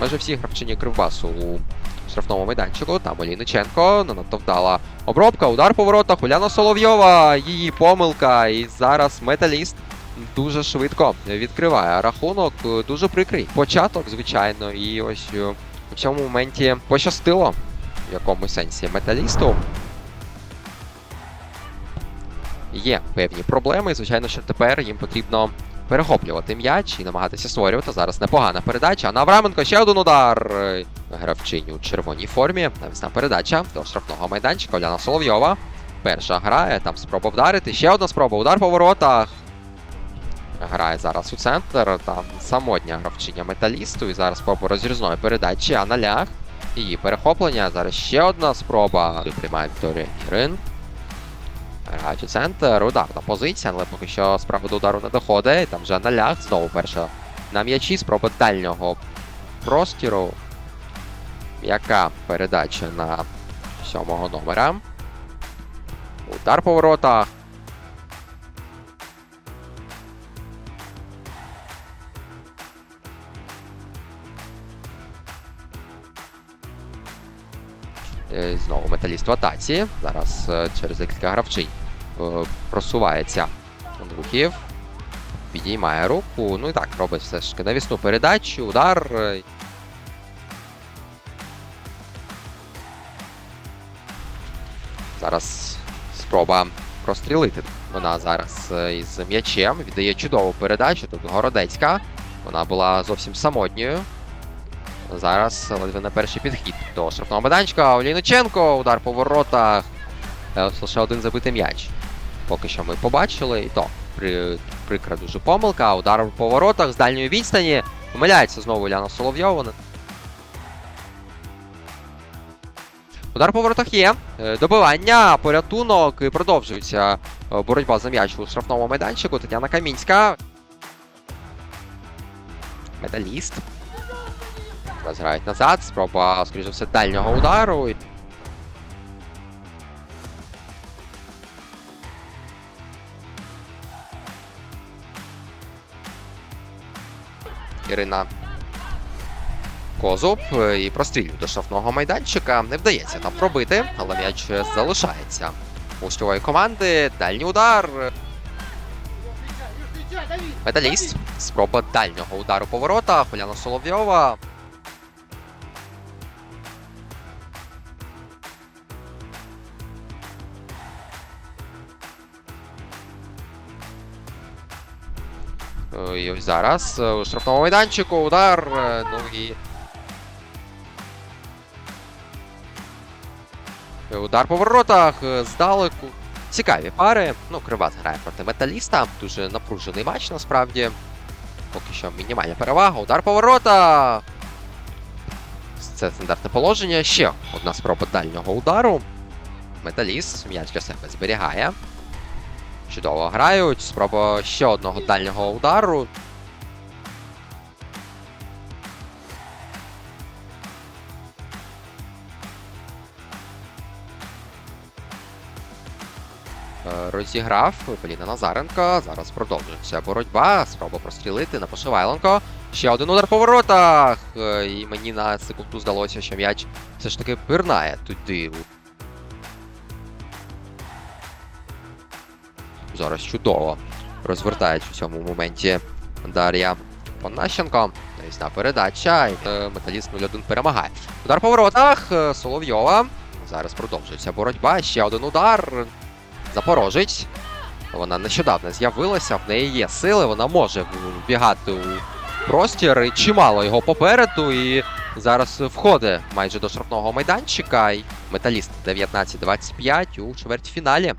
майже всі гравчині Кривбасу у штрафному майданчику. Там Олійниченко, не надто вдала обробка, удар по воротах, Уляна Соловйова, її помилка. І зараз металіст дуже швидко відкриває рахунок. Дуже прикрий початок, звичайно, і ось е, в цьому моменті пощастило в якомусь сенсі металісту. Є певні проблеми. Звичайно, що тепер їм потрібно перехоплювати м'яч і намагатися створювати. Зараз непогана передача. На Авраменко ще один удар. Гравчині у червоній формі. Навісна передача до штрафного майданчика. Оляна Соловйова. Перша грає, там спроба вдарити. Ще одна спроба. Удар по воротах. Грає зараз у центр. Там самотня гравчиня металісту. І зараз спроба розрізної передачі. А на лях. Її перехоплення. Зараз ще одна спроба. Приймає Вікторія Ірин. Грають у центр. Ударна позиція, але поки що справа до удару не доходить. Там вже на. Знову перша на м'ячі. Спроба дальнього простіру. Яка передача на сьомого номера. Удар по воротах. Знову металіст в атаці. Зараз е, через декілька гравчинь е, просувається Андрухів. Підіймає руку. Ну і так, робить все ж таки навісну передачу, удар. е, Зараз спроба прострілити. Вона зараз е, із м'ячем віддає чудову передачу. Тут Городецька. Вона була зовсім самотньою. Зараз ледве на перший підхід до штрафного майданчика. Олійниченко, удар по воротах. Е, Лише один забитий м'яч. Поки що ми побачили. І то при, прикра дуже помилка. Удар по воротах з дальньої відстані. Помиляється знову Уляна Соловйова. Удар по воротах є. Е, Добивання, порятунок. І продовжується е, боротьба за м'яч у штрафному майданчику. Тетяна Камінська. Медаліст. Зараз грають назад. Спроба, скоріш все, дальнього удару. Ірина Козуб е, і прострілює до штрафного майданчика. Не вдається там пробити, але м'яч залишається. У гостьової команди дальній удар. Медаліст. Спроба дальнього удару по воротах. Соловйова. І ось зараз е, у штрафному майданчику удар. е, Ну і. Е, Удар по воротах е, здалеку. Цікаві пари. Ну, Кривбас грає проти металіста. Дуже напружений матч насправді. Поки що мінімальна перевага. Удар по воротах. Це стандартне положення. Ще одна спроба дальнього удару. Металіст м'яч для себе зберігає. Чудово грають. Спроба ще одного дальнього удару. Е, Розіграв Поліна Назаренко. Зараз продовжується боротьба. Спроба прострілити на Пошивайленко. Ще один удар по воротах. Е, І мені на секунду здалося, що м'яч все ж таки пирнає туди. Зараз чудово розвертають у цьому моменті Дар'я Панащенко. Навісна передача. І е, металіст 0-1 перемагає. Удар по воротах. е, Соловйова. Зараз продовжується боротьба. Ще один удар. Запорожець. Вона нещодавно з'явилася, в неї є сили, вона може вбігати у простір. І чимало його попереду. І зараз входить майже до штрафного майданчика. І металіст 19-25 у чвертьфіналі.